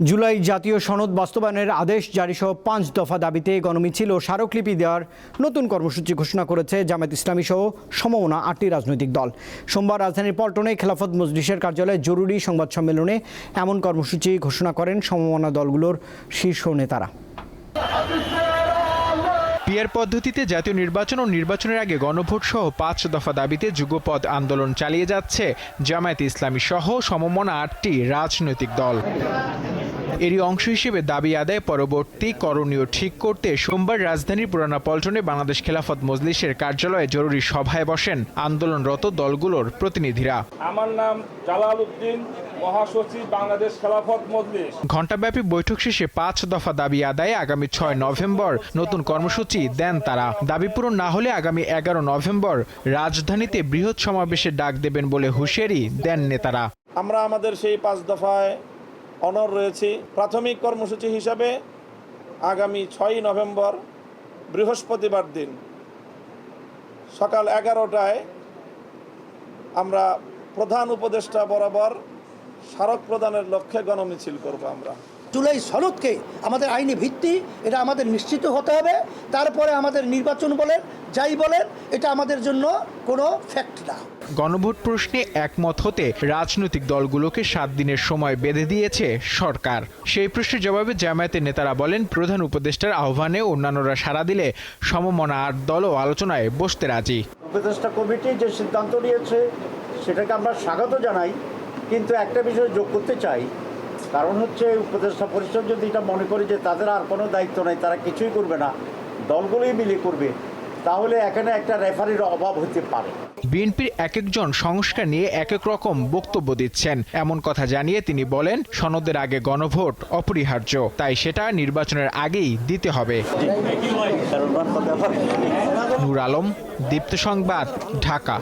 জুলাই জাতীয় সনদ বাস্তবায়নের আদেশ জারিসহ পাঁচ দফা দাবিতে গণমিছিল ও স্মারকলিপি দেওয়ার নতুন কর্মসূচি ঘোষণা করেছে জামায়াত ইসলামী সহ সমমনা আটটি রাজনৈতিক দল। সোমবার রাজধানীর পল্টনে খেলাফত মজলিসের কার্যালয়ে জরুরি সংবাদ সম্মেলনে এমন কর্মসূচি ঘোষণা করেন সমমনা দলগুলোর শীর্ষ নেতারা। পিয়ার পদ্ধতিতে জাতীয় নির্বাচন ও নির্বাচনের আগে গণভোট সহ পাঁচ দফা দাবিতে যুগপথ আন্দোলন চালিয়ে যাচ্ছে জামায়াতে ইসলামী সহ সমমনা আটটি রাজনৈতিক দল। এরই অংশ হিসেবে দাবি আদায় পরবর্তী করণীয় ঠিক করতে সোমবার রাজধানীর পুরানা পল্টনে বাংলাদেশ খেলাফত মজলিসের কার্যালয়ে জরুরি সভায় বসেন আন্দোলনরত দলগুলোর প্রতিনিধিরা। আমার নাম জালাল উদ্দিন মহাসচিব বাংলাদেশ খেলাফত মজলিস। ঘণ্টাব্যাপী বৈঠক শেষে পাঁচ দফা দাবি আদায়ে আগামী ছয় নভেম্বর নতুন কর্মসূচি দেন তারা। দাবি পূরণ না হলে আগামী এগারো নভেম্বর রাজধানীতে বৃহৎ সমাবেশের ডাক দেবেন বলে হুঁশিয়ারি দেন নেতারা। আমরা আমাদের সেই পাঁচ দফায় অনর রয়েছি। প্রাথমিক কর্মসূচি হিসাবে আগামী ছয়ই নভেম্বর বৃহস্পতিবার দিন সকাল এগারোটায় আমরা প্রধান উপদেষ্টা বরাবর স্মারক প্রদানের লক্ষ্যে গণমিছিল করব আমরা। জুলাই সনদকে আমাদের আইনি ভিত্তি এটা আমাদের নিশ্চিত হতে হবে। তারপরে আমাদের নির্বাচন বলেন যাই বলেন এটা আমাদের জন্য কোনো ফ্যাক্ট না। গণভোট প্রশ্নে একমত হতে রাজনৈতিক দলগুলোকে সাত দিনের সময় বেঁধে দিয়েছে সরকার। সেই প্রশ্নের জবাবে জামায়াতের নেতারা বলেন প্রধান উপদেষ্টার আহ্বানে অন্যান্যরা সাড়া দিলে সমমনা আট দলও আলোচনায় বসতে রাজি। উপদেষ্টা কমিটি যে সিদ্ধান্ত নিয়েছে সেটাকে আমরা স্বাগত জানাই। কিন্তু একটা বিষয় যোগ করতে চাই কারণ হচ্ছে উপদেষ্টা পরিষদ যদি এটা মনে করে যে তাদের আর কোনো দায়িত্ব নেই তারা কিছুই করবে না দলগুলোই মিলে করবে তাহলে এখানে একটা রেফারির অভাব হতে পারে। বিএনপির এক একজন সংস্কার নিয়ে এক এক রকম বক্তব্য দিচ্ছেন। এমন কথা জানিয়ে তিনি বলেন সনদের আগে গণভোট অপরিহার্য তাই সেটা নির্বাচনের আগেই দিতে হবে। নূর আলম দীপ্ত সংবাদ ঢাকা।